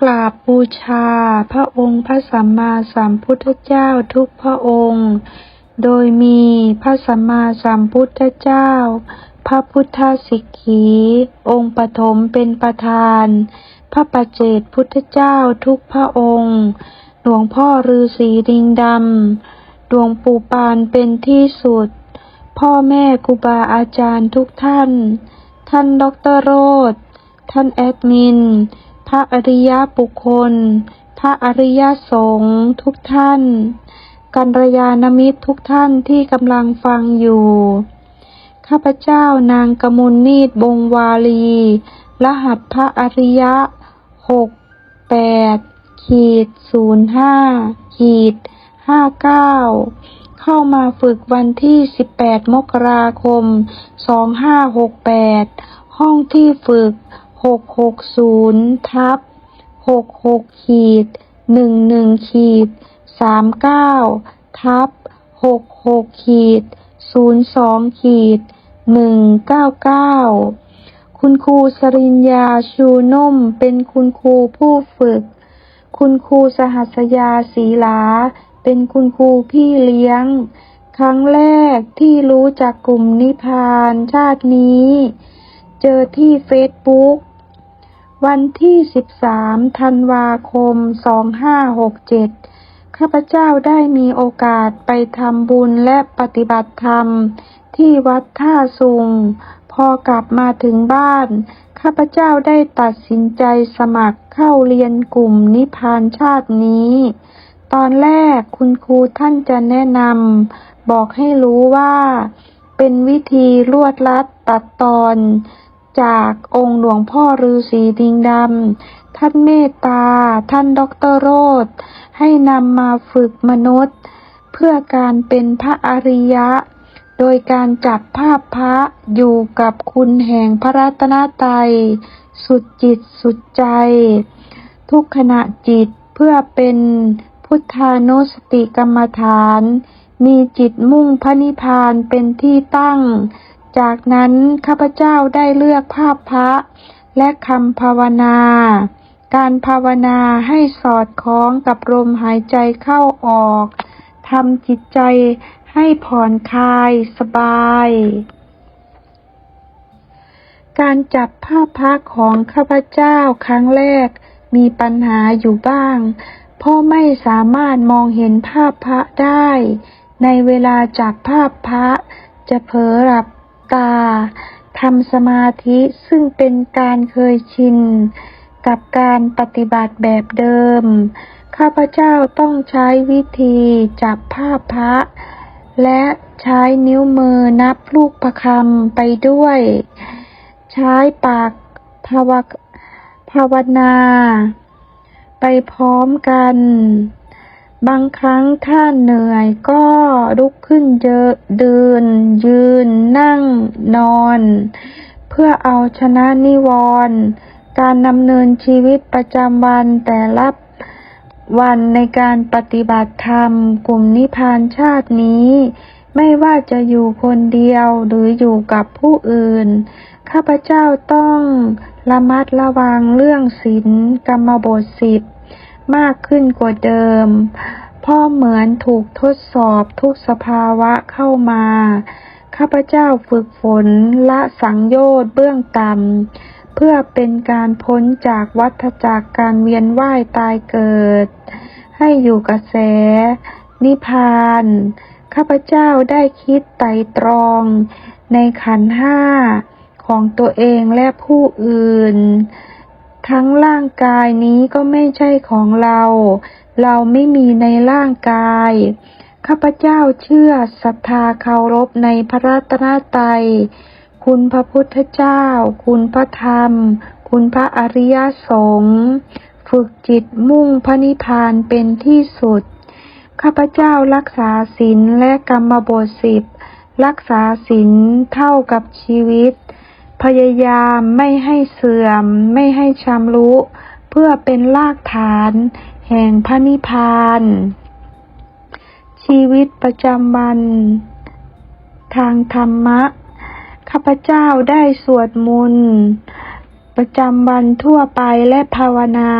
กราบบูชา พระองค์พระสัมมาสัมพุทธเจ้าทุกพระองค์ โดยมีพระสัมมาสัมพุทธเจ้า พระพุทธสิกขี องค์ปฐมเป็นประธาน พระปัจเจกพุทธเจ้าทุกพระองค์ หลวงพ่อฤาษีดิงดำดวงปู่ปานเป็นที่สุด พ่อแม่ครูบาอาจารย์ทุกท่าน ท่านด็อกเตอร์โรธท่านแอดมิน พระอริยบุคคล พระอริยสงฆ์ทุกท่าน กัลยาณมิตรทุกท่านที่กำลังฟังอยู่ ข้าพเจ้านางกมุลนีดบงวาลี รหัสพระอริยะหกแปดขีดศูนย์ห้าขีดห้าเก้าเข้ามาฝึกวันที่18มกราคม2568ห้องที่ฝึก 660ทับ66ขีด11ขีด39ทับ66ขีด02ขีด199คุณครูสริญญาชูนุ่มเป็นคุณครูผู้ฝึก คุณครูสหัสยาศีลา เป็นคุณครูพี่เลี้ยง ครั้งแรกที่รู้จักกลุ่มนิพานชาตินี้ เจอที่เฟซบุ๊ก วันที่ 13 ธันวาคม 2567 ข้าพเจ้าได้มีโอกาสไปทำบุญและปฏิบัติธรรม ที่วัดท่าสุง พอกลับมาถึงบ้าน ข้าพเจ้าได้ตัดสินใจสมัครเข้าเรียนกลุ่มนิพพานชาตินี้ ตอนแรกคุณครูท่านจะแนะนำบอกให้รู้ว่า เป็นวิธีรวดลัดตัดตอน จากองค์หลวงพ่อฤาษีดิงดำ ท่านเมตตา ท่านด็อกเตอร์โรธให้นำมาฝึกมนุษย์ เพื่อการเป็นพระอริยะ โดยการจับภาพพระอยู่กับคุณแห่งพระรัตนตรัย สุดจิตสุดใจ ทุกขณะจิตเพื่อเป็นพุทธานุสติกรรมฐาน มีจิตมุ่งพระนิพพานเป็นที่ตั้ง จากนั้นข้าพเจ้าได้เลือกภาพพระและคำภาวนา การภาวนาให้สอดคล้องกับลมหายใจเข้าออกทำจิตใจให้ผ่อนคลายสบาย การจับภาพพระของข้าพเจ้าครั้งแรกมีปัญหาอยู่บ้าง เพราะไม่สามารถมองเห็นภาพพระได้ ในเวลาจับภาพพระจะเผลอหลับ ตาทำสมาธิซึ่งเป็นการเคยชิน กับการปฏิบัติแบบเดิม ข้าพเจ้าต้องใช้วิธีจับภาพระ และใช้นิ้วมือนับลูกประคำไปด้วย ใช้ปากภาวภาวนา ไปพร้อมกัน บางครั้งถ้าเหนื่อยก็ลุกขึ้นเดิน ยืน นั่ง นอน เพื่อเอาชนะนิวรณ์การดำเนินชีวิตประจำวันแต่ละวันในการปฏิบัติธรรม กลุ่มนิพพานชาตินี้ ไม่ว่าจะอยู่คนเดียวหรืออยู่กับผู้อื่น ข้าพเจ้าต้องระมัดระวังเรื่องศีลกรรมบทสิบ มากขึ้นกว่าเดิมพราะเหมือนถูกทดสอบทุกสภาวะเข้ามา ข้าพเจ้าฝึกฝนละสังโยชน์เบื้องต่ำเพื่อเป็นการพ้นจากวัฏจักรการเวียนว่ายตายเกิด ให้อยู่กระแส นิพพาน ข้าพเจ้าได้คิดไตรตรอง ในขันห้าของตัวเองและผู้อื่น ทั้งร่างกายนี้ก็ไม่ใช่ของเรา เราไม่มีในร่างกาย ข้าพเจ้าเชื่อศรัทธาเคารพในพระรัตนตรัย คุณพระพุทธเจ้า คุณพระธรรม คุณพระอริยสงฆ์ ฝึกจิตมุ่งพระนิพพานเป็นที่สุด ข้าพเจ้ารักษาศีลและกรรมบทสิบ รักษาศีลเท่ากับชีวิต พยายามไม่ให้เสื่อม ไม่ให้ชำรุเพื่อเป็นรากฐาน แห่งพระนิพพาน ชีวิตประจำวัน ทางธรรมะ ข้าพเจ้าได้สวดมนต์ประจำวันทั่วไปและภาวนา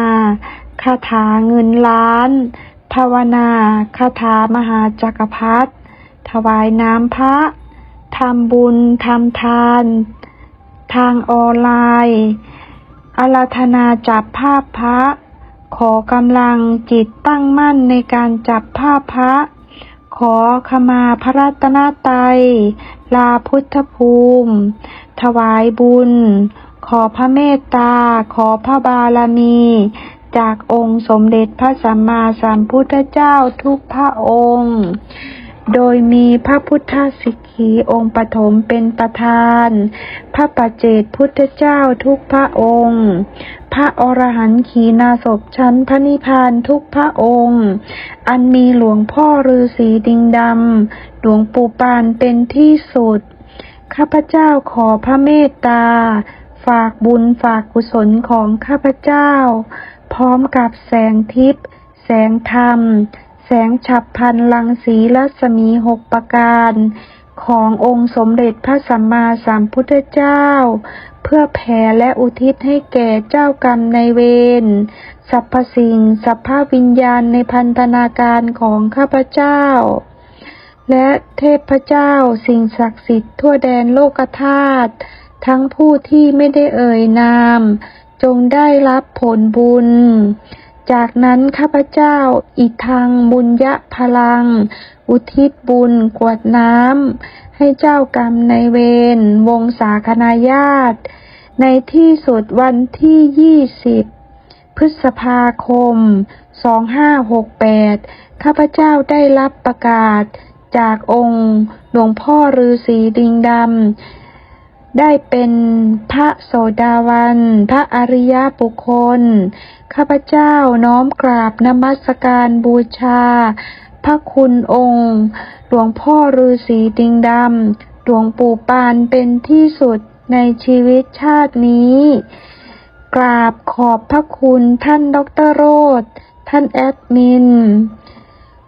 คาถาเงินล้าน ภาวนาคาถามหาจักรพรรดิถวายน้ำพระทำบุญทำทาน ทางออนไลน์อาราธนาจับภาพพระ ขอกำลังจิตตั้งมั่นในการจับภาพพระ ขอขมาพระรัตนตรัย ลาพุทธภูมิ ถวายบุญ ขอพระเมตตา ขอพระบารมี จากองค์สมเด็จพระสัมมาสัมพุทธเจ้าทุกพระองค์ โดยมีพระพุทธสิกขีองค์ปฐมเป็นประธาน พระปัจเจกพุทธเจ้าทุกพระองค์ พระอรหันต์ขีณาสพชั้นพระนิพพานทุกพระองค์ อันมีหลวงพ่อฤาษีดิงดำ หลวงปู่ปานเป็นที่สุด ข้าพเจ้าขอพระเมตตา ฝากบุญฝากกุศลของข้าพเจ้า พร้อมกับแสงทิพย์แสงธรรม แสงฉับพลันลังสีรัศมีหกประการ ขององค์สมเด็จพระสัมมาสัมพุทธเจ้า เพื่อแผ่และอุทิศให้แก่เจ้ากรรมในเวรสรรพสิ่งสรรพวิญญาณในพันธนาการของข้าพเจ้า และเทพเจ้าสิ่งศักดิ์สิทธิ์ทั่วแดนโลกธาตุทั้งผู้ที่ไม่ได้เอ่ยนาม จงได้รับผลบุญ จากนั้นข้าพเจ้าอีกทางบุญยะพลัง อุทิศบุญกวดน้ำให้เจ้ากรรมในเวรวงศาคณาญาตในที่สุดวันที่ยี่สิบพฤษภาคม2568ข้าพเจ้าได้รับประกาศจากองค์หลวงพ่อฤาษีดิงดำ ได้เป็นพระโสดาวัน พระอริยบุคคล ข้าพเจ้าน้อมกราบนมัสการบูชา พระคุณองค์ หลวงพ่อฤาษีดิงดำ หลวงปู่ปานเป็นที่สุดในชีวิตชาตินี้ กราบขอบพระคุณท่านดรโรธท่านแอดมิน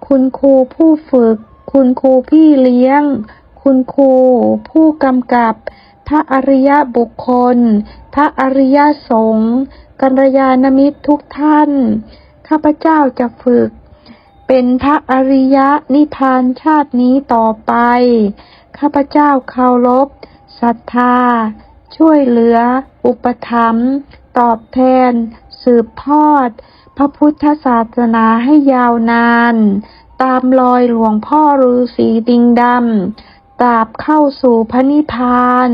คุณครูผู้ฝึก คุณครูพี่เลี้ยง คุณครูผู้กำกับ ระอริยบุคคล พระอริยสงฆ์กัลยาณมิตรทุกท่าน ข้าพเจ้าจะฝึก เป็นพระอริยะนิพพานชาตินี้ต่อไป ข้าพเจ้าเคารพศรัทธา ช่วยเหลือ อุปถัมภ์ตอบแทน สืบทอด พระพุทธศาสนาให้ยาวนาน ตามรอยหลวงพ่อฤาษีดิงดำ ตราบเข้าสู่พระนิพพาน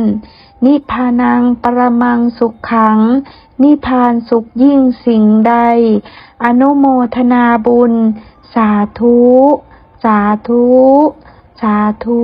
นิพพานังปรมังสุขขัง นิพพานสุขยิ่งสิ่งใด อนุโมทนาบุญ สาธุ สาธุ สาธุ